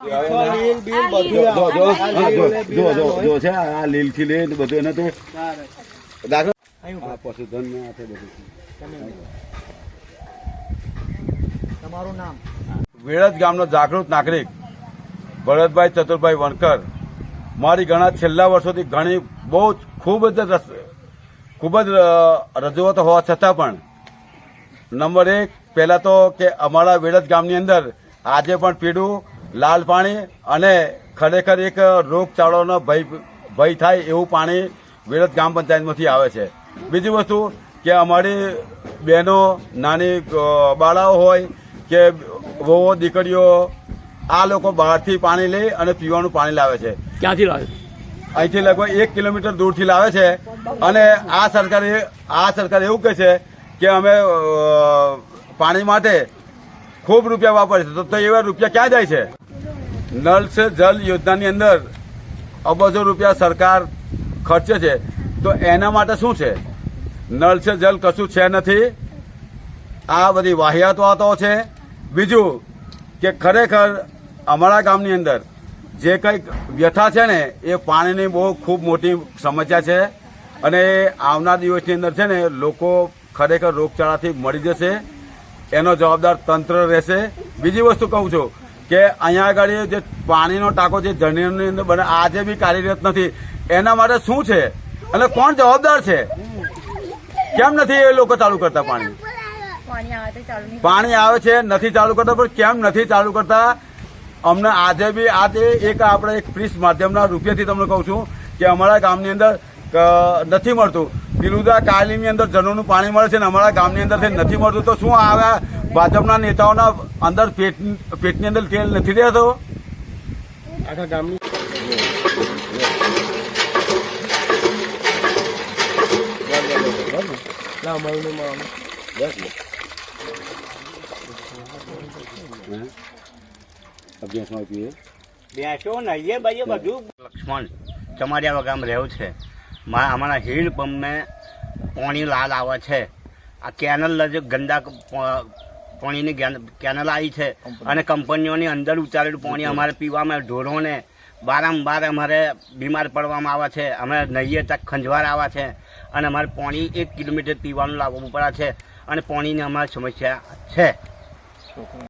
લીલ બીલ બધું જો છે આ લીલથી લઈને બધું એને તો દાખલ. પશુધન ને બધું. તમારું નામ? વેળજ ગામનો જાગૃત નાગરિક ભરતભાઈ ચતુરભાઈ વણકર. મારી ઘણા છેલ્લા વર્ષોથી ઘણી બહુ જ ખૂબ જ રસ- ખૂબ જ રજૂઆતો હોવા છતાં પણ નંબર એક પહેલા તો કે અમારા વેળજ ગામની અંદર આજે પણ પીડું લાલ પાણી અને ખરેખર એક રોગચાળોનો ભય ભય થાય એવું પાણી વિરત ગ્રામ પંચાયતમાંથી આવે છે. બીજી વસ્તુ કે અમારી બહેનો નાની બાળાઓ હોય કે વહુઓ દીકરીઓ આ લોકો બહારથી પાણી લઈ અને પીવાનું પાણી લાવે છે. ક્યાંથી લાવે અહીંથી લગભગ એક કિલોમીટર દૂરથી લાવે છે અને આ સરકારે આ સરકાર એવું કહે છે કે અમે પાણી માટે ખૂબ રૂપિયા વાપરે છે તો તો એવા રૂપિયા ક્યાં જાય છે? નળ સે જલ યોજનાની અંદર અબજો રૂપિયા સરકાર ખર્ચે છે. તો એના માટે શું છે? નળ સે જલ કશું છે નથી. આ બધી વાહિયાત વાતો છે. બીજું કે ખરેખર અમારા ગામની અંદર જે કંઈક વ્યથા છે ને, એ પાણીની બહુ ખૂબ મોટી સમસ્યા છે. અને આવનાર દિવસની અંદર છે ને, લોકો ખરેખર રોગચાળાથી મળી જશે. એનો જવાબદાર તંત્ર રહેશે. બીજી વસ્તુ કહું છું કે અહીંયા આગળ જે પાણીનો ટાંકો જે જમીનની અંદર બને આજે બી કાર્યરત નથી એના માટે શું છે? અને કોણ જવાબદાર છે? કેમ નથી એ લોકો ચાલુ કરતા પાણી? પાણી આવે છે નથી ચાલુ કરતા પણ કેમ નથી ચાલુ કરતા? અમને આજે બી આજે એક આપણે એક પ્રીસ માધ્યમના રૂપિયાથી તમને કહું છું કે અમારા ગામની અંદર નથી મળતું. પિલુદા કાલીની અંદર જનોનું પાણી મળે છે ને અમારા ગામની અંદરથી નથી મળતું તો શું આવા ભાજપના નેતાઓના અંદર પેટ પેટની અંદર તેલ નથી રહેતો? આખા ગામની લક્ષ્મણ ચમારિયા ગામ રહ્યો છે. મારા અમારા પંપ પંપને પાણી લાલ આવે છે. આ કેનલ જ ગંદા પાણીની કેનલ આવી છે. અને કંપનીઓની અંદર ઉતારેલું પાણી અમારે પીવામાં ઢોરોને બારંબાર અમારે બીમાર પડવામાં આવે છે. અમે નહીએ તક ખંજવાર આવે છે. અને અમારે પાણી એક કિલોમીટર પીવાનું લાવવું પડે છે. અને પાણીની અમારી સમસ્યા છે.